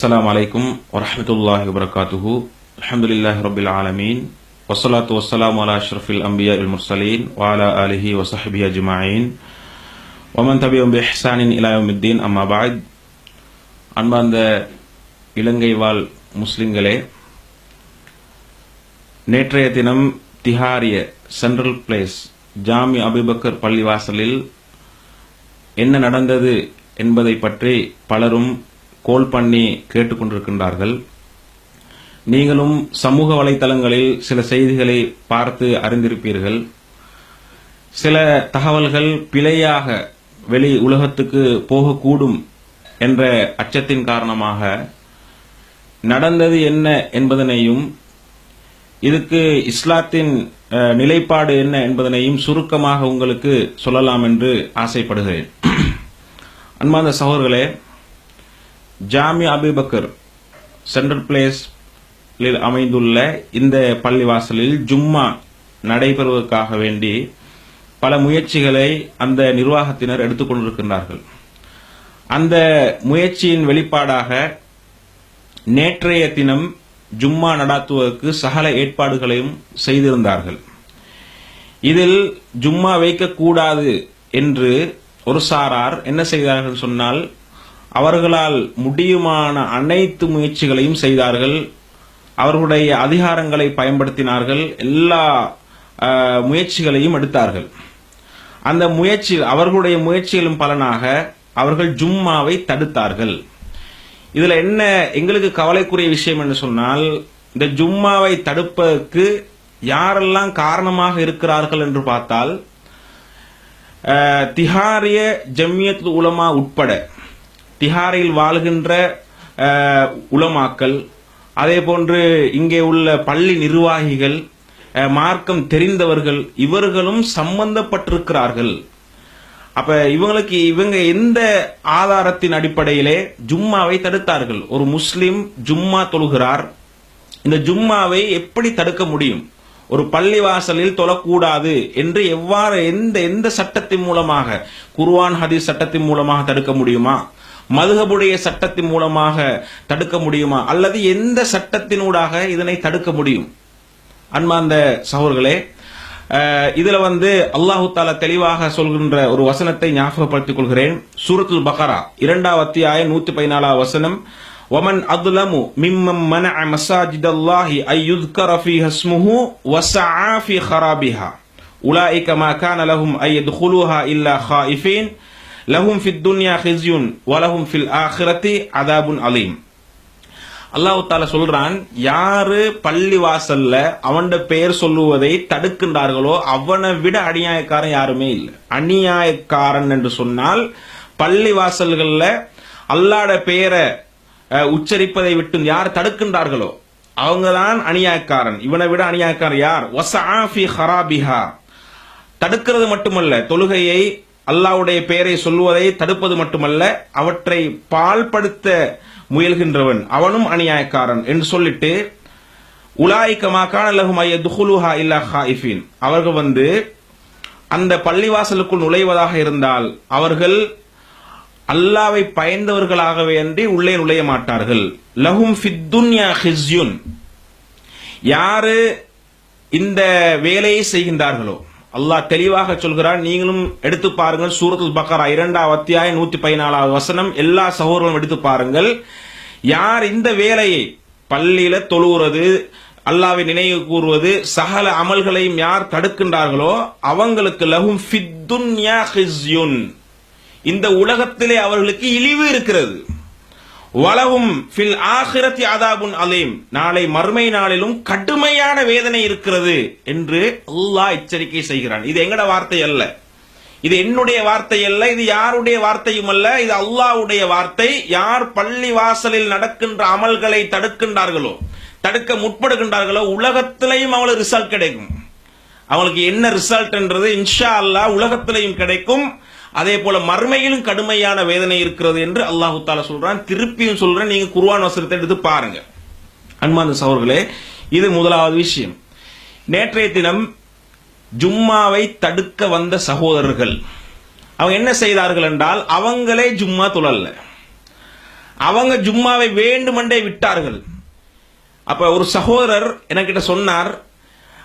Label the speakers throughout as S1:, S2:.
S1: السلام عليكم ورحمة الله وبركاته الحمد لله رب العالمين والصلاة والسلام على أشرف الأنبياء المرسلين وعلى آله وصحبه أجمعين ومن تبعهم بإحسان إلى يوم الدين أما بعد அன்பார்ந்த இலங்கை வாழ் முஸ்லிம்களே நேற்றைய தினம் திஹாரிய சென்ட்ரல் பிளேஸ் ஜாமி அபிபக்கர் பள்ளிவாசலில் என்ன நடந்தது என்பதை பற்றி பலரும் கோல் பண்ணி கேட்டுக்கொண்டிருக்கின்றார்கள். நீங்களும் சமூக வலைத்தளங்களில் சில செய்திகளை பார்த்து அறிந்திருப்பீர்கள். சில தகவல்கள் பிழையாக வெளி உலகத்துக்கு போகக்கூடும் என்ற அச்சத்தின் காரணமாக நடந்தது என்ன என்பதனையும் இதுக்கு இஸ்லாத்தின் நிலைப்பாடு என்ன என்பதனையும் சுருக்கமாக உங்களுக்கு சொல்லலாம் என்று ஆசைப்படுகிறேன். அன்பாந்த சகோதரர்களே ஜாமி அபிபக்கர் சென்ட்ரல் பிளேஸில் அமைந்துள்ள இந்த பள்ளிவாசலில் ஜும்மா நடைபெறுவதற்காக வேண்டி பல முயற்சிகளை அந்த நிர்வாகத்தினர் எடுத்துக்கொண்டிருக்கின்றார்கள் அந்த முயற்சியின் வெளிப்பாடாக நேற்றைய தினம் ஜும்மா நடாத்துவதற்கு சகல ஏற்பாடுகளையும் செய்திருந்தார்கள். இதில் ஜும்மா வைக்கக்கூடாது என்று ஒரு சாரார் என்ன செய்தார்கள் சொன்னால் அவர்களால் முடியுமான அனைத்து முயற்சிகளையும் செய்தார்கள். அவர்களுடைய அதிகாரங்களை பயன்படுத்தினார்கள். எல்லா முயற்சிகளையும் எடுத்தார்கள். அந்த முயற்சி அவர்களுடைய முயற்சிகளும் பலனாக அவர்கள் ஜும்மாவை தடுத்தார்கள். இதுல என்ன எங்களுக்கு கவலைக்குரிய விஷயம் என்று சொன்னால் இந்த ஜும்மாவை தடுப்பதற்கு யாரெல்லாம் காரணமாக இருக்கிறார்கள் என்று பார்த்தால் திஹாரிய ஜம்மியத் உலமா உட்பட திஹாரில் வாழ்கின்ற உலமாக்கள் அதே போன்று இங்கே உள்ள பள்ளி நிர்வாகிகள் மார்க்கம் தெரிந்தவர்கள் இவர்களும் சம்பந்தப்பட்டிருக்கிறார்கள். அப்ப இவங்களுக்கு இவங்க எந்த ஆதாரத்தின் அடிப்படையிலே ஜும்மாவை தடுத்தார்கள்? ஒரு முஸ்லிம் ஜும்மா தொழுகிறார். இந்த ஜும்மாவை எப்படி தடுக்க முடியும்? ஒரு பள்ளிவாசலில் தொழக்கூடாது என்று எவ்வாறு எந்த எந்த சட்டத்தின் மூலமாக குர்வான் ஹதீஸ் சட்டத்தின் மூலமாக தடுக்க முடியுமா? மதுகபுடைய சட்டத்தின் மூலமாக தடுக்க முடியுமா அல்லது எந்த சட்டத்தினூடாக இதனை தடுக்க முடியும் அன்பார்ந்த சகோதரர்களே அஹ், இதுல வந்து அல்லாஹு தாலா தெளிவாக சொல்கின்ற ஒரு வசனத்தை ஞாபகப்படுத்திக் கொள்கிறேன் சூரத்துல் பக்ரா இரண்டாவது அத்தியாயம் நூத்தி பதினாலாவது வசனம் ومن أظلم ممن منع مساجد الله أن يذكر فيها اسمه وسعى في خرابها أولئك ما كان لهم أن يدخلوها إلا خائفين லஹும் ஃபித் துன்யா ஹிஸ்யூன் வலஹும் ஃபில் ஆஹிரத்தி அதாபுன் அலீம். அல்லாஹு தால சொல்றான் யாரு பள்ளி வாசல்ல அவன்ட பெயர் சொல்லுவதை தடுக்கின்றார்களோ அவனை விட அநியாயக்காரன் யாருமே இல்லை. அநியாயக்காரன் என்று சொன்னால் பள்ளி வாசல்கள்ல அல்லாட பெயரை உச்சரிப்பதை விட்டு யார் தடுக்கின்றார்களோ அவங்கதான் அநியாயக்காரன். இவனை விட அநியாயக்காரன் யார்? வசாஃபி ஹராபிஹா தடுக்கிறது மட்டுமல்ல தொழுகையை அல்லாஹ்வுடைய பெயரை சொல்லுவதை தடுப்பது மட்டுமல்ல அவற்றை பால்படுத்த முயல்கின்றவன் அவனும் அநியாயக்காரன் என்று சொல்லிட்டு உலாய்க்கமா காணலகும் ஐய துஹுலுஹா இல்லா ஹாயிஃபின். அவர்கள் வந்து அந்த பள்ளிவாசலுக்குள் நுழைவதாக இருந்தால் அவர்கள் அல்லாவை பயந்தவர்களாகவே அன்றி உள்ளே நுழைய மாட்டார்கள். லஹும் ஃபித்துன்யா ஹிஸ்யுன். யாரு இந்த வேலையை செய்கின்றார்களோ அல்லாஹ் தெளிவாக சொல்கிறார் நீங்களும் எடுத்து பாருங்கள். சூரத்துல் பக்கரா இரண்டாவது அத்தியாயம் நூத்தி பதினாலாவது வசனம். எல்லா சகோதரர்களும் எடுத்து பாருங்கள். யார் இந்த வேலையை பள்ளியில தொழுகிறது அல்லாவை நினைவு கூறுவது சகல அமல்களையும் யார் தடுக்கின்றார்களோ அவங்களுக்கு லகும் இந்த உலகத்திலே அவர்களுக்கு இழிவு இருக்கிறது. வலவும் ஃபில் ஆஹிரத்தி அதாபுன் அலீம். நாளை மறுமை நாளிலும் கடுமையான வேதனை இருக்கிறது என்று அல்லாஹ் எச்சரிக்கை செய்கிறான். இது எங்கட வார்த்தை அல்ல. இது என்னுடைய வார்த்தை அல்ல இது யாருடைய வார்த்தையும் அல்ல இது அல்லாஹ்வுடைய வார்த்தை. யார் பள்ளி வாசலில் நடக்கின்ற அமல்களை தடுக்கின்றார்களோ தடுக்க முற்படுகின்றார்களோ உலகத்திலையும் அவளுக்கு ரிசல்ட் கிடைக்கும். அவளுக்கு என்ன ரிசல்ட்ன்றது இன்ஷா அல்லாஹ் உலகத்திலையும் கிடைக்கும். அதே போல மறுமையிலும் கடுமையான வேதனை இருக்கிறது என்று அல்லாஹு தாலா சொல்றான். திருப்பியும் சொல்றேன். நீங்க குர்ஆன் வசனத்தை எடுத்து பாருங்க. அன்பான சகோர்களே இது முதலாவது விஷயம். நேற்றைய தினம் ஜும்மாவை தடுக்க வந்த சகோதரர்கள் அவங்க என்ன செய்தார்கள் என்றால் அவங்களே ஜும்மா துழல்ல. அவங்க ஜும்மாவை வேண்டுமென்றே விட்டார்கள். அப்ப ஒரு சகோதரர் என்கிட்ட சொன்னார்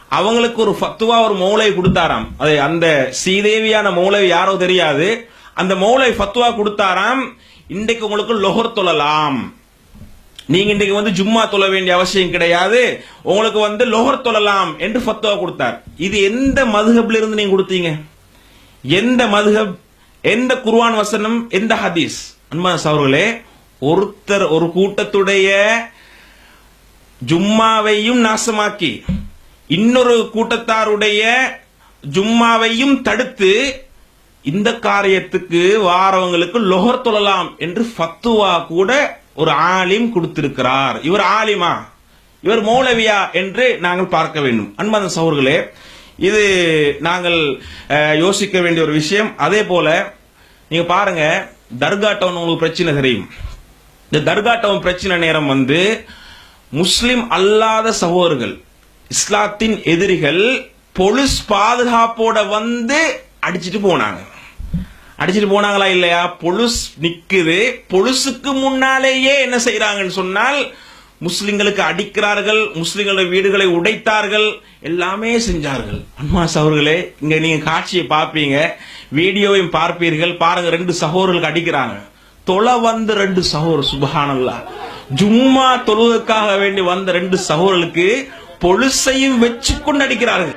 S1: அவங்களுக்கு ஒரு ஃபத்துவா ஒரு மௌலை கொடுத்தாராம். அது அந்த ஸ்ரீதேவியான மௌலை யாரோ தெரியாது. அந்த மௌலை ஃபத்துவா கொடுத்தாராம். இன்றைக்கு உங்களுக்கு லொஹர் தொழலாம். நீங்க இன்றைக்கு வந்து ஜும்மா தொழ வேண்டிய அவசியம் கிடையாது. உங்களுக்கு வந்து லொஹர் தொழலாம் என்று ஃபத்துவா கொடுத்தார். இது எந்த மதுஹப்ல இருந்து நீங்க கொடுத்தீங்க? எந்த மதுஹப் எந்த குர்வான் வசனம் எந்த ஹதீஸ்? அன்பான சகோதரர்களே ஒருத்தர் ஒரு கூட்டத்துடைய ஜும்மாவையும் நாசமாக்கி இன்னொரு கூட்டத்தாருடைய ஜும்மாவையும் தடுத்து இந்த காரியத்துக்கு வாரவங்களுக்கு லொஹர் தொழலாம் என்று ஃபத்துவா கூட ஒரு ஆலிம் கொடுத்திருக்கிறார். இவர் ஆலிமா இவர் மௌலவியா என்று நாங்கள் பார்க்க வேண்டும். அன்பான சௌர்களே இது நாங்கள் யோசிக்க வேண்டிய ஒரு விஷயம். அதே போல நீங்க பாருங்க தர்கா டவுன் உங்களுக்கு பிரச்சனை தெரியும். இந்த தர்கா டவுன் பிரச்சனை நேரம் வந்து முஸ்லிம் அல்லாத சகோதரர்கள் இஸ்லாத்தின் எதிரிகள் பொலிஸ் பாதுகாப்போட வந்து அடிச்சிட்டு போனாங்க. அடிச்சிட்டு போனாங்களா இல்லையா? பொலிஸ் நிக்குது. பொலிஸுக்கு முன்னாலேயே என்ன செய்யறாங்கன்னு சொன்னால் முஸ்லிம்களுக்கு அடிக்கிறார்கள் முஸ்லிம்களுடைய வீடுகளை உடைத்தார்கள் எல்லாமே செஞ்சார்கள். அன்மாஸ் அவர்களே இங்க நீங்க காட்சியை பார்ப்பீங்க. வீடியோவையும் பார்ப்பீர்கள். பாருங்க ரெண்டு சகோதரர்களுக்கு அடிக்கிறாங்க. தொலை வந்த ரெண்டு சகோதரர் சுபஹானல்லா ஜும்மா தொழுவதற்காக வேண்டி வந்த ரெண்டு சகோதரர்களுக்கு பொழுசையும் வச்சு கொண்டு அடிக்கிறார்கள்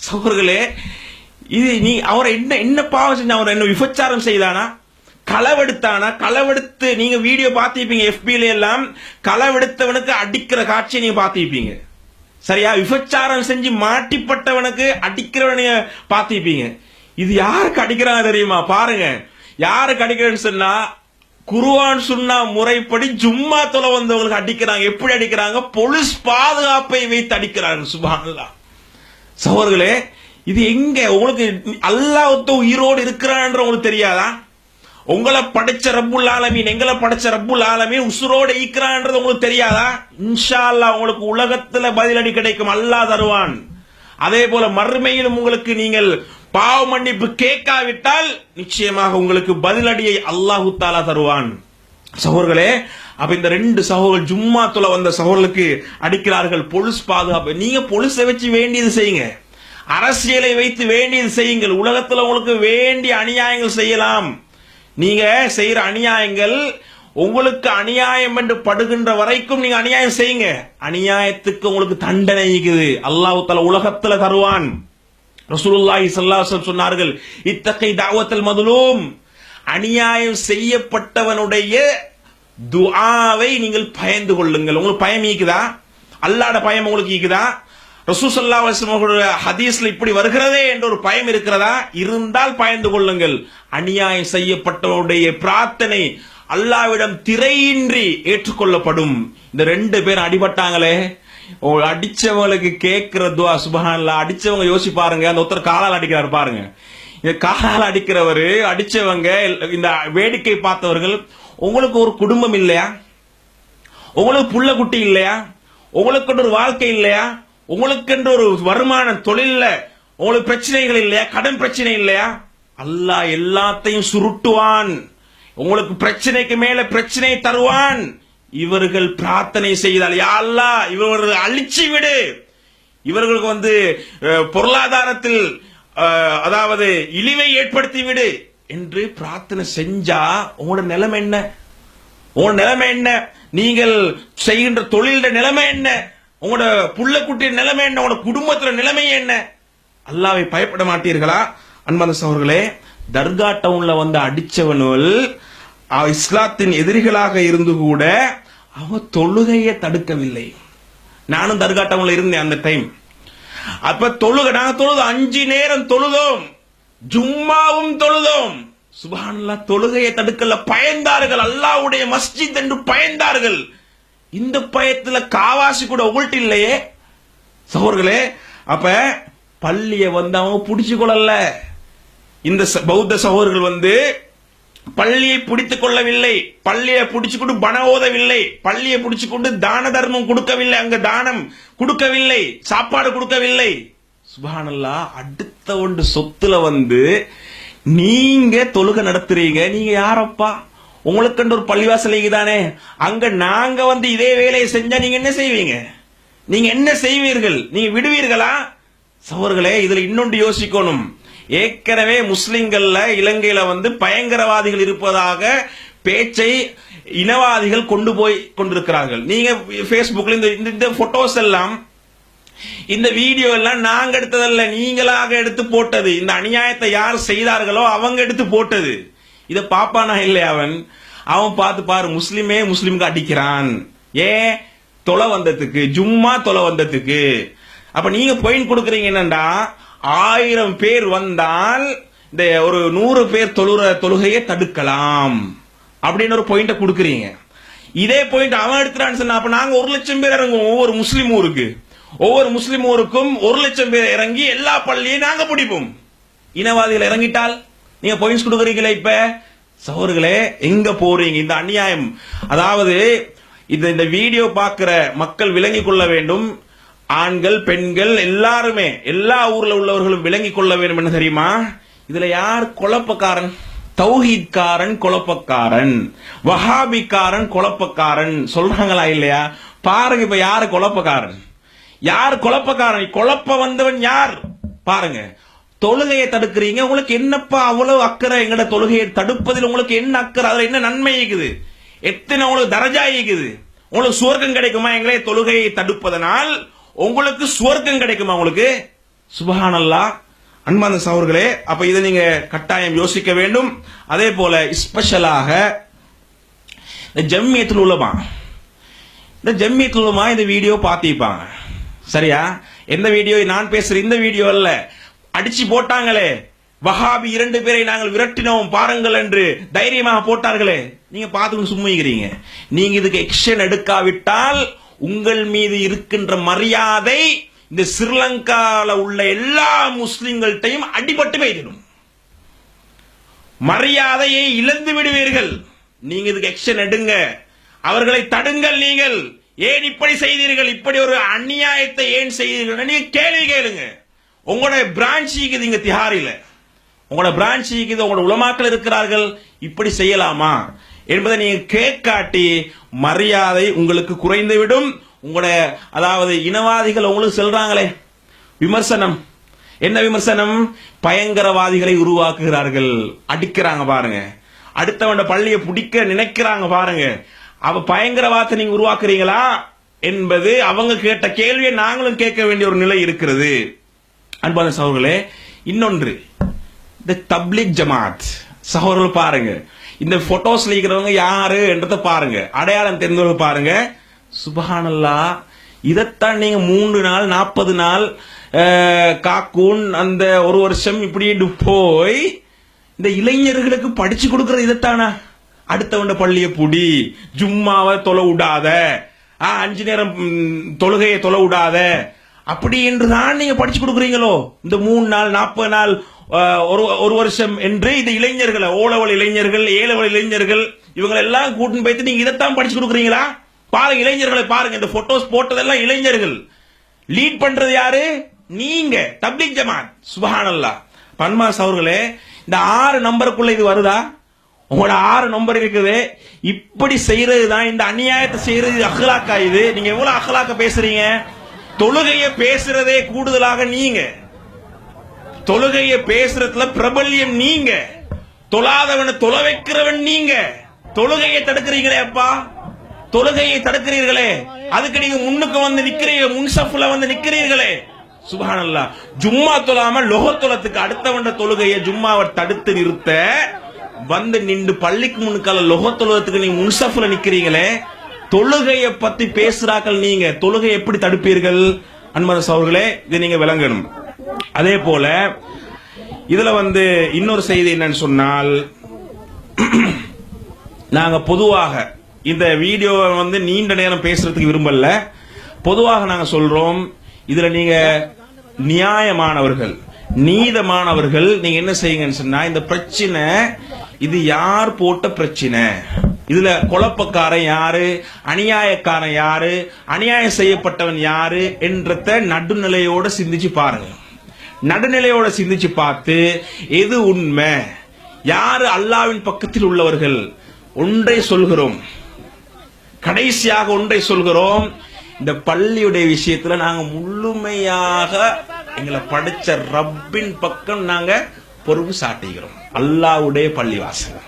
S1: சோர்களே இது நீ அவரை என்ன என்ன பாவம் செஞ்ச அவரை என்ன விபச்சாரம் செய்தானா? களவெடுத்தானா? களவெடுத்து நீங்க வீடியோ பார்த்திருப்பீங்க எஃபில எல்லாம். களவெடுத்தவனுக்கு அடிக்கிற காட்சியை நீங்க பார்த்திருப்பீங்க. சரியா? விபச்சாரம் செஞ்சு மாட்டிப்பட்டவனுக்கு அடிக்கிறவனைய பார்த்திருப்பீங்க. இது யாருக்கு அடிக்கிறாங்க தெரியுமா? பாருங்க. யாருக்கு அடிக்கிறேன்னு சொன்னா குருவான் சுண்ணா முறைப்படி ஜும்மா தொலை வந்தவங்களுக்கு அடிக்கிறாங்க. எப்படி அடிக்கிறாங்க? போலீஸ் பாதுகாப்பை வைத்து அடிக்கிறாங்க சுபான்லா சகோதரர்களே இது எங்க? உங்களுக்கு அல்லாஹ்வுத்த உயிரோடு இருக்கிறான்ற உங்களுக்கு தெரியாதா? உங்களை படைச்ச ரப்புல் ஆலமீன் எங்களை படைச்ச ரப்புல் ஆலமீன் உசுரோடு ஈக்கிறான்றது உங்களுக்கு தெரியாதா? இன்ஷா அல்லாஹ் உங்களுக்கு உலகத்துல பதிலடி கிடைக்கும். அல்லாஹ் தருவான். அதே போல மறுமையிலும் உங்களுக்கு நீங்கள் பாவ மன்னிப்பு கேட்காவிட்டால் நிச்சயமாக உங்களுக்கு பதிலடியை அல்லாஹு தாலா தருவான். சகோதரர்களே அப்ப இந்த ரெண்டு சகோதரர் ஜும்மா வந்த சகோதரர்களுக்கு அடிக்கிறார்கள். பொலிஸ் பாதுகாப்பு. நீங்க பொலிஸை வச்சு வேண்டியது செய்யுங்க. அரசியலை வைத்து வேண்டியது செய்யுங்கள். உலகத்துல உங்களுக்கு வேண்டிய அநியாயங்கள் செய்யலாம். நீங்க செய்யற அநியாயங்கள் உங்களுக்கு அநியாயம் என்று படுகின்ற வரைக்கும் நீங்க அநியாயம் செய்யுங்க. அநியாயத்துக்கு உங்களுக்கு தண்டனை இருக்குது. அல்லாஹு தலா உலகத்துல தருவான். ரசூலுல்லாஹி ஸல்லல்லாஹு சொன்னார்கள் இத்தகை தாவத்தல் மதுலூம். அநியாயம் செய்யப்பட்டவனுடைய துஆவை நீங்கள் பயந்து கொள்ளுங்கள். உங்களுக்கு பயம் ஈக்குதா? அல்லாட பயம் உங்களுக்கு ஈக்குதா? ரசூ சல்லா வசமகளுடைய ஹதீஸ்ல இப்படி வருகிறதே என்ற ஒரு பயம் இருக்கிறதா? இருந்தால் பயந்து கொள்ளுங்கள். அநியாயம் செய்யப்பட்டவனுடைய பிரார்த்தனை அல்லாவிடம் திரையின்றி ஏற்றுக்கொள்ளப்படும். இந்த ரெண்டு பேர் அடிபட்டாங்களே. அடிச்சவங்களுக்கு கேட்கிற துவா சுபஹான்ல அடிச்சவங்க யோசிச்சு பாருங்க. அந்த ஒருத்தர் காலால் அடிக்கிறாரு பாருங்க. இந்த காலால் அடிக்கிறவரு அடிச்சவங்க இந்த வேடிக்கை பார்த்தவர்கள் உங்களுக்கு ஒரு குடும்பம் இல்லையா? உங்களுக்கு புள்ள குட்டி இல்லையா? உங்களுக்கு ஒரு வாழ்க்கை இல்லையா? உங்களுக்கு ஒரு வருமானம் தொழில்ல உங்களுக்கு பிரச்சனைகள் இல்லையா? கடன் பிரச்சனை இல்லையா? அல்லாஹ் எல்லாத்தையும் சுருட்டுவான். உங்களுக்கு பிரச்சனைக்கு மேல பிரச்சனை தருவான். இவர்கள் பிரார்த்தனை செய்தால் யாழ்லா அல்லாஹ் இவர்கள் அழிச்சு விடு. இவர்களுக்கு வந்து பொருளாதாரத்தில் அதாவது இழிவை ஏற்படுத்தி விடு என்று பிரார்த்தனை செஞ்சா உங்களோட நிலைமை என்ன? உங்களோட நிலைமை என்ன? நீங்கள் செய்கின்ற தொழில நிலைமை என்ன? உங்களோட புள்ளக்குட்டிய நிலைமை என்ன? உங்களோட குடும்பத்துல நிலைமை என்ன? அல்லாவை பயப்பட மாட்டீர்களா? அன்பான அவர்களே தர்கா டவுன்ல வந்து அடிச்சவனுள் அவ இஸ்லாத்தின் எதிரிகளாக இருந்து கூட அவ தொழுகையை தடுக்கவில்லை. நானும் தர்காட்டவங்கள இருந்தேன் அந்த டைம் அப்ப தொழுக நாங்க தொழுதோம் அஞ்சு நேரம் தொழுதோம். ஜும்மாவும் தொழுதோம். சுபஹானல்லாஹ் தொழுகையை தடுக்கல. பயந்தார்கள் அல்லாவுடைய மஸ்ஜித் என்று பயந்தார்கள். இந்த பயத்துல காவாசி கூட உள்ட்டு இல்லையே சகோர்களே அப்ப பள்ளிய வந்து அவங்க புடிச்சு கொள்ளல இந்த ச- பௌத்த சகோதரர்கள் வந்து பள்ளியை பிடித்துக் கொள்ளவில்லை. பள்ளியை பிடிச்சுக்கொண்டு பண ஓதவில்லை. பள்ளியை பிடிச்சுக்கொண்டு தான தர்மம் கொடுக்கவில்லை. அங்க தானம் கொடுக்கவில்லை. சாப்பாடு கொடுக்கவில்லை. சுபானல்லா அடுத்த ஒன்று சொத்துல வந்து நீங்க தொழுகை நடத்துறீங்க. நீங்க யாரப்பா? உங்களுக்கு ஒரு பள்ளிவாசல் தானே அங்க நாங்க வந்து இதே வேலையை செஞ்சா நீங்க என்ன செய்வீங்க? நீங்க என்ன செய்வீர்கள்? நீங்க விடுவீர்களா? சவர்களே இதுல இன்னொன்று யோசிக்கணும். ஏற்கனவே முஸ்லிம்கள்ல இலங்கையில வந்து பயங்கரவாதிகள் இருப்பதாக பேச்சை இனவாதிகள் கொண்டு போய் கொண்டிருக்கிறார்கள். நீங்க பேஸ்புக்ல இந்த இந்த- இந்த போட்டோஸ் எல்லாம் இந்த வீடியோ எல்லாம் நாங்க எடுத்ததல்ல நீங்களாக எடுத்து போட்டது. இந்த அநியாயத்தை யார் செய்தார்களோ அவங்க எடுத்து போட்டது. இத பாப்பானா இல்லையா அவன்? அவன் பார்த்து பாரு முஸ்லிமே முஸ்லிம்க்கு அடிக்கிறான் ஏன் தொலை வந்ததுக்கு ஜும்மா தொலை வந்ததுக்கு. அப்ப நீங்க பொயின் கொடுக்குறீங்க என்னண்டா? ஆயிரம் பேர் வந்தால் இந்த ஒரு நூறு பேர் தொழுற தொழுகையை தடுக்கலாம். அப்படின்னு ஒரு பாயிண்ட கொடுக்குறீங்க. இதே பாயிண்ட் அவன் எடுத்துறான்னு சொன்னா அப்ப நாங்க ஒரு லட்சம் பேர் இறங்குவோம் ஒவ்வொரு முஸ்லீம் ஊருக்கு. ஒவ்வொரு முஸ்லீம் ஊருக்கும் ஒரு லட்சம் பேர் இறங்கி எல்லா பள்ளியையும் நாங்க பிடிப்போம். இனவாதிகள் இறங்கிட்டால் நீங்க பாயிண்ட்ஸ் கொடுக்குறீங்களே இப்ப? சகோதரர்களே எங்க போறீங்க? இந்த அநியாயம். அதாவது இந்த இந்த வீடியோ பார்க்கிற மக்கள் விளங்கி கொள்ள வேண்டும். ஆண்கள் பெண்கள் எல்லாருமே எல்லா ஊர்ல உள்ளவர்களும் விளங்கி கொள்ள வேண்டும் என்ன தெரியுமா? இதுல யார் குழப்பக்காரன்? தௌஹீத்காரன் குழப்பக்காரன். வஹாபிக்காரன் குழப்பக்காரன். சொல்றாங்களா இல்லையா? பாருங்க இப்ப யாரு குழப்பக்காரன்? யார் குழப்பக்காரன்? குழப்ப வந்தவன் யார்? பாருங்க. தொழுகையை தடுக்கிறீங்க உங்களுக்கு என்னப்பா அவ்வளவு அக்கறை? எங்கட தொழுகையை தடுப்பதில் உங்களுக்கு என்ன அக்கறை? அதுல என்ன நன்மை இருக்குது? எத்தனை உங்களுக்கு தரஜா இருக்குது? உங்களுக்கு சுவர்க்கம் கிடைக்குமா எங்களே? தொழுகையை தடுப்பதனால் உங்களுக்கு சுவர்க்கம் கிடைக்குமா உங்களுக்கு? சுபஹானல்லா. அன்பான சவர்களே அப்ப இதை நீங்க கட்டாயம் யோசிக்க வேண்டும். அதே போல ஸ்பெஷலாக இந்த ஜம்மியத்தில் உள்ளமா இந்த ஜம்மியத்தில் உள்ளமா இந்த வீடியோ பார்த்திப்பாங்க சரியா? எந்த வீடியோ? நான் பேசுற இந்த வீடியோ அல்ல. அடிச்சு போட்டாங்களே. வஹாபி இரண்டு பேரை நாங்கள் விரட்டினோம் பாருங்கள் என்று தைரியமாக போட்டார்களே. நீங்க பார்த்துட்டு சும்மிக்கிறீங்க நீங்க இதுக்கு எக்ஷன் எடுக்காவிட்டால் உங்கள் மீது இருக்கின்ற மரியாதை இந்த ஸ்ரீலங்கால உள்ள எல்லா முஸ்லிம்கள்ட்டையும் அடிபட்டு போயிடும் மரியாதையை இழந்து விடுவீர்கள். நீங்க இதுக்கு எக்ஷன் எடுங்க. அவர்களை தடுங்கள் நீங்கள். ஏன் இப்படி செய்தீர்கள்? இப்படி ஒரு அநியாயத்தை ஏன் செய்தீர்கள்? நீங்க கேள்வி கேளுங்க. உங்களோட பிரான்ச் இருக்குது இங்க திஹாரில. உங்களோட பிரான்ச் இருக்குது உங்களோட உலமாக்கள் இருக்கிறார்கள். இப்படி செய்யலாமா? என்பதை நீங்க கேட்காட்டி மரியாதை உங்களுக்கு குறைந்துவிடும். உங்களோட அதாவது இனவாதிகள் உங்களுக்கு சொல்றாங்களே விமர்சனம். என்ன விமர்சனம்? பயங்கரவாதிகளை உருவாக்குகிறார்கள். அடிக்கிறாங்க பாருங்க. அடுத்தவண்ட பள்ளியை பிடிக்க நினைக்கிறாங்க பாருங்க. அவ பயங்கரவாதத்தை நீங்க உருவாக்குறீங்களா? என்பது அவங்க கேட்ட கேள்வியை நாங்களும் கேட்க வேண்டிய ஒரு நிலை இருக்கிறது. அன்பான சகோதரர்களே இன்னொன்று. இந்த தப்லிக் ஜமாத். சகோதரர்கள் பாருங்க. இந்த போட்டோஸ்ல இருக்கிறவங்க யாரு என்றதை பாருங்க. அடையாளம் தெரிந்தவங்க பாருங்க. சுபஹானல்லா இதைத்தான் நீங்க மூன்று நாள் நாற்பது நாள் காக்கூன் அந்த ஒரு வருஷம் இப்படி போய் இந்த இளைஞர்களுக்கு படிச்சு கொடுக்கறது இதைத்தானா? அடுத்தவண்ட பள்ளிய புடி ஜும்மாவை தொலை விடாத ஆ, அஞ்சு நேரம் தொழுகையை தொலை விடாத அப்படி என்று தான் நீங்க படிச்சு கொடுக்குறீங்களோ? இந்த மூணு நாள் நாற்பது நாள் ஒரு ஒரு வருஷம் என்று இந்த இளைஞர்களை ஓலவல் இளைஞர்கள் ஏலவல் இளைஞர்கள் இவங்களை எல்லாம் கூட்டின்னு போயிட்டு நீங்க இதைத்தான் படிச்சு கொடுக்குறீங்களா? பாருங்க இளைஞர்களை பாருங்க இந்த போட்டோஸ் போட்டதெல்லாம் இளைஞர்கள். லீட் பண்றது யாரு? நீங்க தப்லீக் ஜமாத். சுபஹானல்லா. பன்மாஸ் அவர்களே இந்த ஆறு நம்பருக்குள்ள இது வருதா? உங்களோட ஆறு நம்பர் இருக்குது. இப்படி செய்யறது தான் இந்த அநியாயத்தை செய்யறது அஹ்லாக்கா இது? நீங்க எவ்வளவு அஹ்லாக்க பேசுறீங்க? தொழுகையை பேசுறதே கூடுதலாக நீங்க. தொழுகைய பேசுறதுல பிரபல்யம் நீங்க. தொழாதவனை தொலை வைக்கிறவன் நீங்க. தொழுகையை தடுக்கிறீங்களே அப்பா. தொழுகையை தடுக்கிறீர்களே. அதுக்கு நீங்க முன்னுக்கு வந்து நிக்கிறீங்க முன்சஃப்ல வந்து நிக்கிறீர்களே. சுபானல்லா ஜும்மா தொழாம லோகத்துலத்துக்கு அடுத்தவண்ட தொழுகையை ஜும்மாவை தடுத்து நிறுத்த வந்து நின்று பள்ளிக்கு முன்னுக்கால லோகத்துலத்துக்கு நீங்க முன்சஃப்ல நிக்கிறீங்களே. தொழுகையை பத்தி பேசுறாக்கள் நீங்க. தொழுகை எப்படி தடுப்பீர்கள்? அன்பரசு அவர்களே இதை நீங்க விளங்கணும். அதே போல இதுல வந்து இன்னொரு செய்தி என்னன்னு சொன்னால் நாங்க பொதுவாக இந்த வீடியோவை வந்து நீண்ட நேரம் பேசுறதுக்கு விரும்பல. பொதுவாக நாங்க சொல்றோம் இதுல நீங்க நியாயமானவர்கள் நீதமானவர்கள் நீங்க என்ன செய்யுங்கன்னு சொன்னா இந்த பிரச்சனை இது யார் போட்ட பிரச்சனை? இதுல குழப்பக்காரன் யாரு? அநியாயக்காரன் யாரு? அநியாயம் செய்யப்பட்டவன் யாரு? என்றத நடுநிலையோட சிந்திச்சு பாருங்க. நடுநிலையோட சிந்திச்சு பார்த்து எது உண்மை? யாரு அல்லாவின் பக்கத்தில் உள்ளவர்கள்? ஒன்றை சொல்கிறோம். கடைசியாக ஒன்றை சொல்கிறோம். இந்த பள்ளியுடைய விஷயத்துல நாங்க முழுமையாக எங்களை படிச்ச ரப்பின் பக்கம் நாங்க பொறுப்பு சாட்டுகிறோம். அல்லாஹ்வுடைய பள்ளிவாசல்.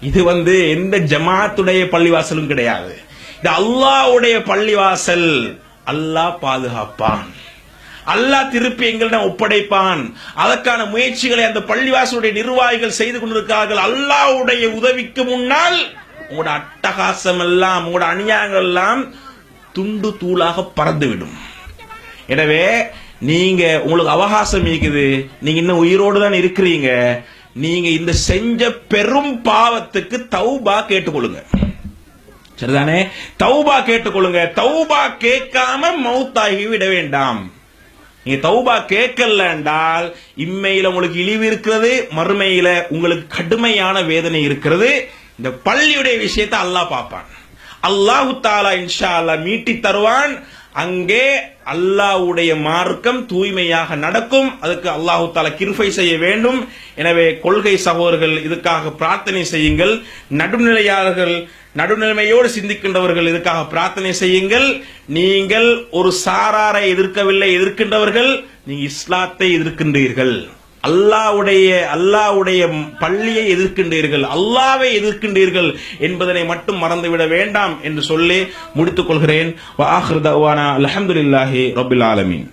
S1: இது வந்து எந்த ஜமாத்துடைய பள்ளிவாசலும் கிடையாது. இது அல்லாஹ்வுடைய பள்ளிவாசல். அல்லாஹ் பாதுகாப்பான். அல்லாஹ் திருப்பி எங்களிடம் ஒப்படைப்பான். அதற்கான முயற்சிகளை அந்த பள்ளிவாசலுடைய நிர்வாகிகள் செய்து கொண்டிருக்கிறார்கள். அல்லாஹ்வுடைய உதவிக்கு முன்னால் உங்களோட அட்டகாசம் எல்லாம் உங்களோட அநியாயங்கள் எல்லாம் துண்டு தூளாக பறந்துவிடும். எனவே நீங்க உங்களுக்கு அவகாசம் இருக்குது. நீங்க இன்னும் உயிரோடு தான் இருக்கிறீங்க. நீங்க இந்த செஞ்ச பெரும் பாவத்துக்கு தௌபா கேட்டுக்கொள்ளுங்க. சரிதானே? தௌபா கேட்டுக்கொள்ளுங்க. தௌபா கேட்காம மௌத்தாகி விட வேண்டாம். நீங்க தௌபா கேட்கல என்றால் இம்மையில உங்களுக்கு இழிவு இருக்கிறது மறுமையில உங்களுக்கு கடுமையான வேதனை இருக்கிறது. இந்த பள்ளியுடைய விஷயத்தை அல்லாஹ் பார்ப்பான். அல்லாஹு தாலா இன்ஷா அல்லாஹ் மீட்டி தருவான். அங்கே அல்லாஹ்வுடைய மார்க்கம் தூய்மையாக நடக்கும். அதுக்கு அல்லாஹு தாலா கிருஃபை செய்ய வேண்டும். எனவே கொள்கை சகோதரர்கள் இதுக்காக பிரார்த்தனை செய்யுங்கள். நடுநிலையாளர்கள் நடுநிலைமையோடு சிந்திக்கின்றவர்கள் இதுக்காக பிரார்த்தனை செய்யுங்கள். நீங்கள் ஒரு சாராரை எதிர்க்கவில்லை எதிர்க்கின்றவர்கள் நீங்க இஸ்லாத்தை எதிர்க்கின்றீர்கள். அல்லாவுடைய அல்லாவுடைய பள்ளியை எதிர்க்கின்றீர்கள் அல்லாவை எதிர்க்கின்றீர்கள் என்பதனை மட்டும் மறந்துவிட வேண்டாம் என்று சொல்லி முடித்துக் கொள்கிறேன். அலமதுல்லாஹி தவானா ரபில் ஆலமீன்.